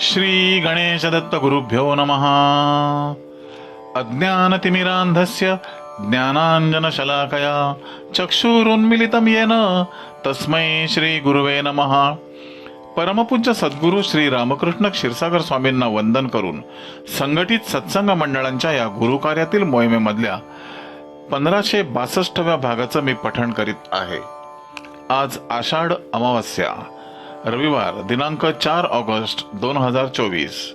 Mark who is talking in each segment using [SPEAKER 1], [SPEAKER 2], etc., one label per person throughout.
[SPEAKER 1] श्री गणेश दत्त गुरुभ्यो नमः। अज्ञानतिमिरान्धस्य ज्ञानांजनशलाकया चक्षुरुन्मिलितं येन तस्मै श्री गुरुवे नमः। परमपूज्य सद्गुरू श्री रामकृष्ण क्षीरसागर स्वामींना वंदन करून संघटित सत्संग मंडळांच्या या गुरुकार्यातील मोहिमेमधल्या पंधराशे बासष्टव्या भागाचं मी पठण करीत आहे. आज आषाढ अमावस्या. रविवार दिनांक चार ऑगस्ट दोन हजार चोवीस.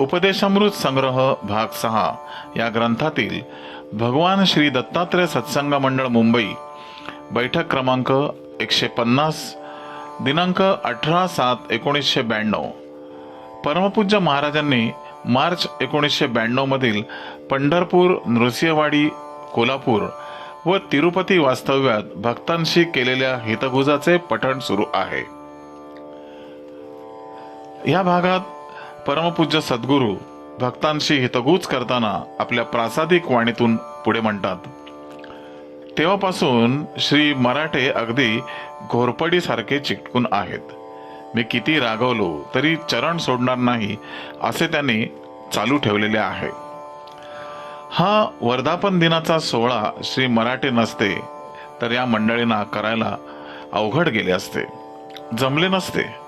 [SPEAKER 1] उपदेशामृत संग्रह भाग सहा. या ग्रंथातील भगवान श्री दत्तात्रय सत्संग मंडळ मुंबई बैठक क्रमांक एकशे पन्नास दिनांक अठरा सात एकोणीसशे ब्याण्णव. परमपूज्य महाराजांनी मार्च एकोणीसशे ब्याण्णवमधील पंढरपूर नृसिंहवाडी कोल्हापूर व तिरुपती वास्तव्यात भक्तांशी केलेल्या हितगुजाचे पठण सुरू आहे. या भागात परमपूज्य सद्गुरू भक्तांशी हितगुज करताना आपल्या प्रासादिक वाणीतून पुढे म्हणतात. तेव्हापासून श्री मराठे अगदी घोरपडीसारखे चिकटून आहेत. मी किती रागवलो तरी चरण सोडणार नाही असे त्यांनी चालू ठेवलेले आहे. हा वर्धापन दिनाचा सोहळा श्री मराठे नसते तर या मंडळींना करायला अवघड गेले असते. जमले नसते.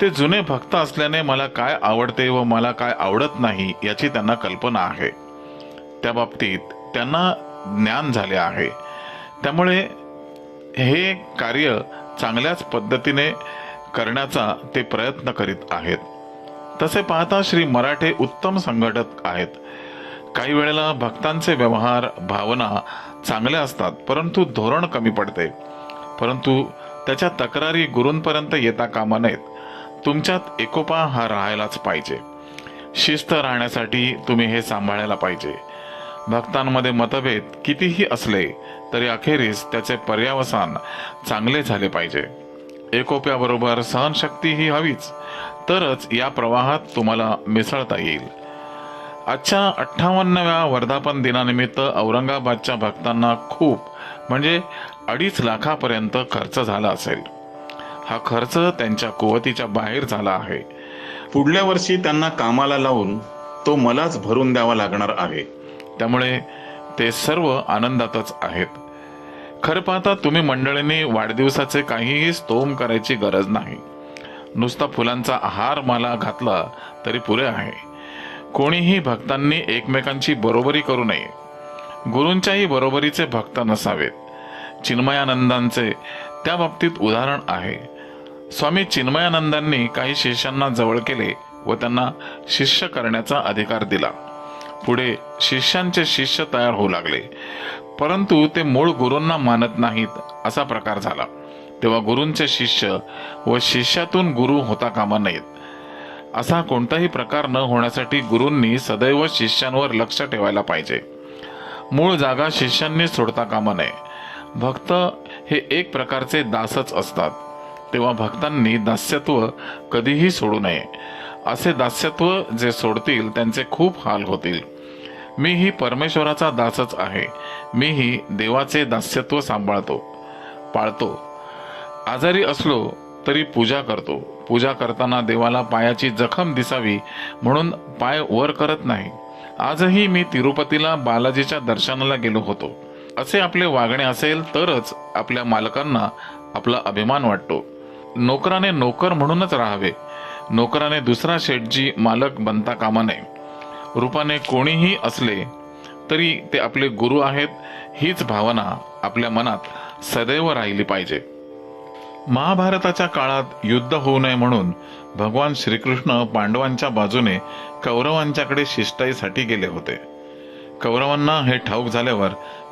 [SPEAKER 1] ते जुने भक्त असल्याने मला काय आवडते व मला काय आवडत नाही याची त्यांना कल्पना आहे. त्या बाबतीत त्यांना ज्ञान झाले आहे. त्यामुळे हे कार्य चांगल्याच पद्धतीने करण्याचा ते प्रयत्न करीत आहेत. तसे पाहता श्री मराठे उत्तम संघटक आहेत. काही वेळेला भक्तांचे व्यवहार भावना चांगल्या असतात परंतु धोरण कमी पडते. परंतु त्याच्या तक्रारी गुरूंपर्यंत येता कामा नयेत. तुमच्यात एकोपा हा राहायलाच पाहिजे. शिस्त राहण्यासाठी तुम्ही हे सांभाळायला पाहिजे. भक्तांमध्ये मतभेद कितीही असले तरी अखेरीस त्याचे पर्यावसान चांगले झाले पाहिजे. एकोप्याबरोबर सहनशक्ती ही हवीच तरच या प्रवाहात तुम्हाला मिसळता येईल. आजच्या अठ्ठावन्नव्या वर्धापन दिनानिमित्त औरंगाबादच्या भक्तांना खूप म्हणजे अडीच लाखापर्यंत खर्च झाला असेल. हा खर्च त्यांच्या कुवतीच्या बाहेर झाला आहे. पुढल्या वर्षी त्यांना कामाला लावून तो मलाच भरून द्यावा लागणार आहे. त्यामुळे ते सर्व आनंदातच आहेत. खरं पाहता तुम्ही मंडळींनी वाढदिवसाचे काहीही स्तोम करायची गरज नाही. नुसता फुलांचा आहार मला घातला तरी पुरे आहे. कोणीही भक्तांनी एकमेकांची बरोबरी करू नये. गुरूंच्याही बरोबरीचे भक्त नसावेत. चिन्मयानंदांचे त्या बाबतीत उदाहरण आहे. स्वामी चिन्मयानंदांनी काही शिष्यांना जवळ केले व त्यांना शिष्य करण्याचा अधिकार दिला. पुढे शिष्यांचे शिष्य तयार होऊ लागले. परंतु ते मूळ गुरूंना मानत नाहीत असा प्रकार झाला. तेव्हा गुरूंचे शिष्य व शिष्यातून गुरु होता कामा नयेत. असा कोणताही प्रकार न होण्यासाठी गुरूंनी सदैव शिष्यांवर लक्ष ठेवायला पाहिजे. मूळ जागा शिष्यांनी सोडता कामा नये. भक्त हे एक प्रकारचे दासच असतात. तेव्हा भक्तांनी दास्यत्व कधीही सोडू नये. असे दास्यत्व जे सोडतील त्यांचे खूप हाल होतील. मीही परमेश्वराचा दासच आहे. मीही देवाचे दास्यत्व सांभाळतो पाळतो. आजारी असलो तरी पूजा करतो. पूजा करताना देवाला पायाची जखम दिसावी म्हणून पाय वर करत नाही. आजही मी तिरुपतीला बालाजीच्या दर्शनाला गेलो होतो. असे आपले वागणे असेल तरच आपल्या मालकांना आपला अभिमान वाटतो. नोकराने नोकर म्हणूनच राहावे. नोकराने दुसरा शेठजी मालक बनता कामा नये. रूपाने कोणीही असले तरी ते आपले गुरु आहेत हीच भावना आपल्या मनात सदैव राहिली पाहिजे. महाभारताच्या काळात युद्ध होऊ नये म्हणून भगवान श्रीकृष्ण पांडवांच्या बाजूने कौरवांच्याकडे शिष्टाईसाठी गेले होते. कौरवांना हे ठाऊक झाल्यावर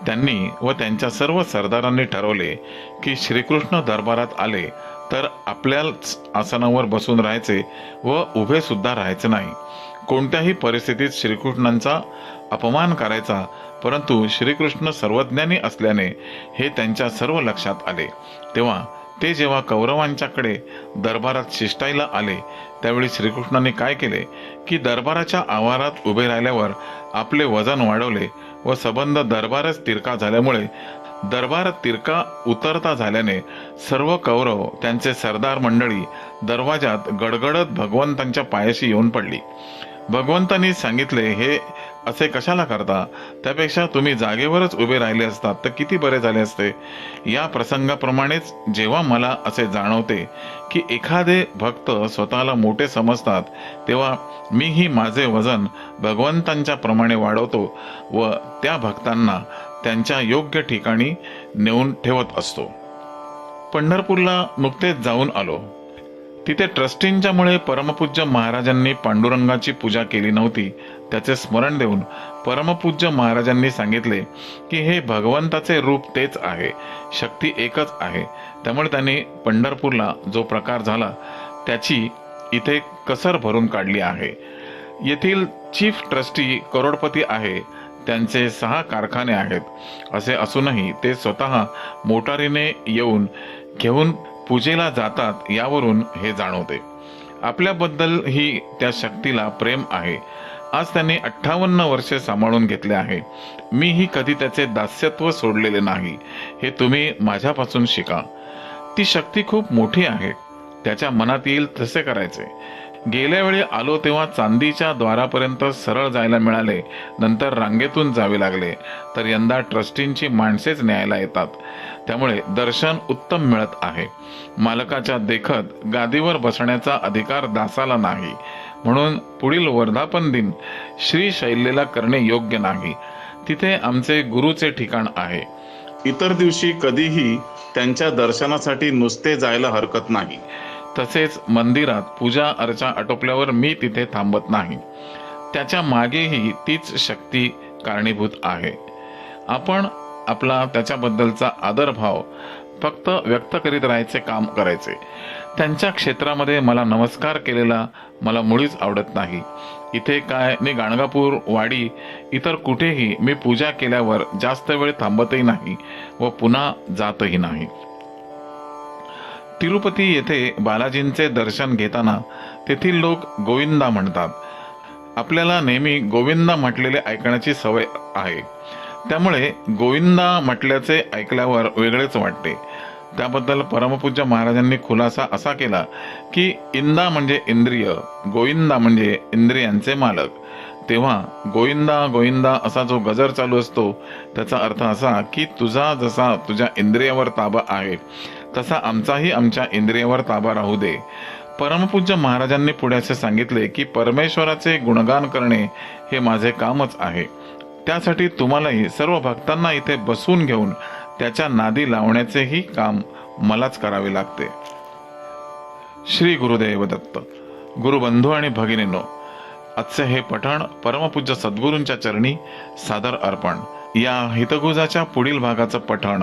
[SPEAKER 1] त्यांनी व त्यांच्या सर्व सरदारांनी ठरवले की श्रीकृष्ण दरबारात आले तर आपल्याच आसनावर बसून राहायचे व उभे सुद्धा राहायचे नाही. कोणत्याही परिस्थितीत श्रीकृष्णांचा अपमान करायचा परंतु श्रीकृष्ण सर्वज्ञानी असल्याने हे त्यांच्या सर्व लक्षात आले. तेव्हा ते जेव्हा कौरवांच्याकडे दरबारात शिष्टाईला आले त्यावेळी श्रीकृष्णाने काय केले? की दरबाराच्या आवारात उभे राहिल्यावर आपले वजन वाढवले व सबंध दरबारच तिरका झाल्यामुळे दरबार तिरका उतरता झाल्याने सर्व कौरव त्यांचे सरदार मंडळी दरवाजात गडगडत भगवंतांच्या पायाशी येऊन पडली. भगवंतांनी सांगितले हे असे कशाला करता? त्यापेक्षा तुम्ही जागेवरच उभे राहिले असतात तर किती बरे झाले असते. या प्रसंगाप्रमाणेच जेव्हा मला असे जाणवते की एखादे भक्त स्वतःला मोठे समजतात तेव्हा मीही माझे वजन भगवंतांच्या प्रमाणे वाढवतो व त्या भक्तांना त्यांच्या योग्य ठिकाणी नेऊन ठेवत असतो. पंढरपूरला नुकतेच जाऊन आलो. तिथे ट्रस्टींच्यामुळे परमपूज्य महाराजांनी पांडुरंगाची पूजा केली नव्हती. त्याचे स्मरण देऊन परमपूज्य महाराजांनी सांगितले की हे भगवंताचे रूप तेच आहे. शक्ती एकच आहे. त्यामुळे त्यांनी पंढरपूरला जो प्रकार झाला त्याची इथे कसर भरून काढली आहे. येथील चीफ ट्रस्टी करोडपती आहे. त्यांचे सहा कारखाने आहेत. असे असूनही ते स्वतः मोटारीने येऊन घेऊन पूजेला जातात यावरून हे जाणवते. आपल्याबद्दल ही त्या शक्तीला प्रेम आहे. आज त्यांनी अठ्ठावन्न वर्षे सांभाळून घेतले आहे. मीही कधी त्याचे दास्यत्व सोडलेले नाही. हे तुम्ही माझ्यापासून शिका. ती शक्ती खूप मोठी आहे. त्याच्या मनात येईल तसे करायचे. गेल्या वेळी आलो तेव्हा चांदीच्या द्वारापर्यंत सरळ जायला मिळाले. नंतर रांगेतून जावे लागले. तर यंदा ट्रस्टींची माणसेच न्यायला येतात. त्यामुळे दर्शन उत्तम मिळत आहे. मालकाच्या देखत गादीवर बसण्याचा अधिकार दासाला नाही. म्हणून पुढील वर्धापन दिन श्री शैलेला करणे योग्य नाही. तिथे आमचे गुरुचे ठिकाण आहे.
[SPEAKER 2] इतर दिवशी कधीही त्यांच्या दर्शनासाठी नुसते जायला हरकत नाही.
[SPEAKER 1] तसेच मंदिरात पूजा अर्चा आटोपल्यावर मी तिथे थांबत नाही. त्याच्या मागेही तीच शक्ती कारणीभूत आहे. आपण आपला त्याच्याबद्दलचा आदरभाव फक्त व्यक्त करीत राहायचे काम करायचे. त्यांच्या क्षेत्रामध्ये मला नमस्कार केलेला मला मुळीच आवडत नाही. इथे काय मी गाणगापूर वाडी इतर कुठेही मी पूजा केल्यावर जास्त वेळ थांबतही नाही व पुन्हा जातही नाही. तिरुपती येथे बालाजींचे दर्शन घेताना तेथील लोक गोविंदा म्हणतात. आपल्याला नेहमी गोविंदा म्हटलेले ऐकण्याची सवय आहे. त्यामुळे गोविंदा म्हटल्याचे ऐकल्यावर वेगळेच वाटते. त्याबद्दल परमपूज्य महाराजांनी खुलासा असा केला की इंदा म्हणजे इंद्रिय गोविंदा म्हणजे इंद्रियांचे मालक. तेव्हा गोविंदा गोविंदा असा जो गजर चालू असतो त्याचा अर्थ असा की तुझा जसा तुझ्या इंद्रियावर ताबा आहे तसा आमचाही आमच्या इंद्रियावर ताबा राहू दे. परमपूज्य महाराजांनी पुढे असे सांगितले की परमेश्वराचे गुणगान करणे हे माझे कामच आहे. त्यासाठी तुम्हालाही सर्व भक्तांना इथे बसवून घेऊन त्याच्या नादी लावण्याचेही काम मलाच करावे लागते. श्री गुरुदेव दत्त गुरुबंधू आणि भगिनीनो आजचे हे पठण परमपूज्य सद्गुरूंच्या चरणी सादर अर्पण. या हितगुजाच्या पुढील भागाचं पठण